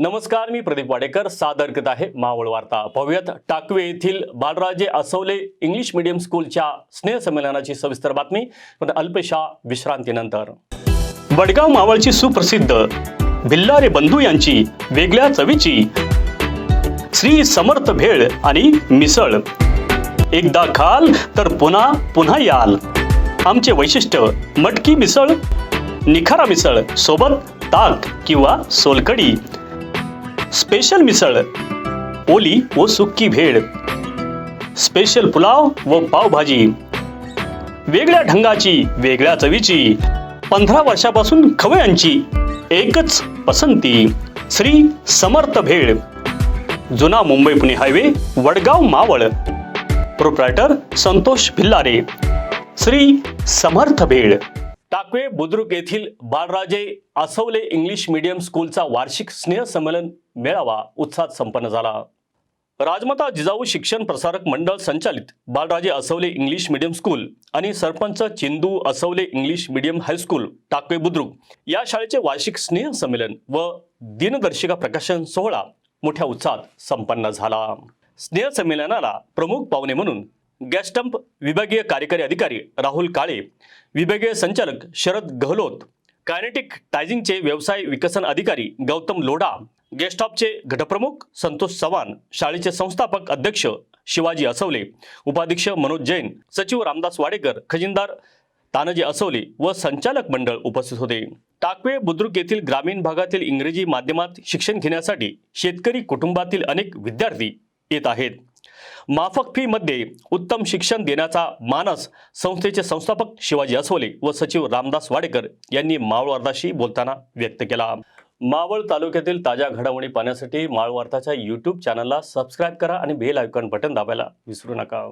नमस्कार मी प्रदीप वाडेकर सादर करत आहे मावळ वार्ता. भव्यत टाकवे येथील बालराजे असवले इंग्लिश मीडियम स्कूलच्या स्नेहसंमेलनाची सविस्तर बातमी पण अल्पशा विश्रांतीनंतर. वडगाव मावळची सुप्रसिद्ध भिल्लारे बंधू यांची वेगळ्या चवीची श्री समर्थ भेळ आणि मिसळ. एकदा खाल तर पुन्हा पुन्हा याल. आमचे वैशिष्ट्य मटकी मिसळ निखारा मिसळ सोबत ताक किंवा सोलकडी स्पेशल मिसळ ओली व सुक्की भेळ स्पेशल पुलाव व पावभाजी वेगळ्या ढंगाची वेगळ्या चवीची पंधरा वर्षापासून खवयांची एकच पसंती श्री समर्थ भेळ जुना मुंबई पुणे हायवे वडगाव मावळ प्रोप्रायटर संतोष भिल्लारे श्री समर्थ भेळ. टाकवे बुद्रुक येथील बाळराजे आसवले इंग्लिश मीडियम स्कूलचा वार्षिक स्नेह संमेलन मेळावा उत्साहात संपन्न झाला. राजमाता जिजाऊ शिक्षण प्रसारक मंडळ संचालित Balraje Aswale English medium school आणि Sarpanch Chindu Aswale English medium high school Takwe Budruk या शाळेचे वार्षिक स्नेह संमेलन व दिनदर्शिका प्रकाशन सोहळा मोठ्या उत्साहात संपन्न झाला. स्नेह संमेलनाला प्रमुख पाहुणे म्हणून गॅस्टंप विभागीय कार्यकारी अधिकारी राहुल काळे विभागीय संचालक शरद गहलोत कायनेटिक टायझिंगचे व्यवसाय विकसन अधिकारी गौतम लोढा गेस्टॉपचे गटप्रमुख संतोष चव्हाण शाळेचे संस्थापक अध्यक्ष शिवाजी असवले उपाध्यक्ष मनोज जैन सचिव रामदास वाडेकर खजिनदार तानाजी असवले व संचालक मंडळ उपस्थित होते. टाकवे बुद्रुक येथील ग्रामीण भागातील इंग्रजी माध्यमात शिक्षण घेण्यासाठी शेतकरी कुटुंबातील अनेक विद्यार्थी येत आहेत. माफक फी मध्ये उत्तम शिक्षण देण्याचा मानस संस्थेचे संस्थापक शिवाजी असोले व सचिव रामदास वाडेकर यांनी मावळवार्धाशी बोलताना व्यक्त केला. मावळ तालुक्यातील ताज्या घडामोडी पाहण्यासाठी माळवार्धाच्या यूट्यूब चॅनलला सबस्क्राईब करा आणि बेल आयकॉन बटन दाबायला विसरू नका.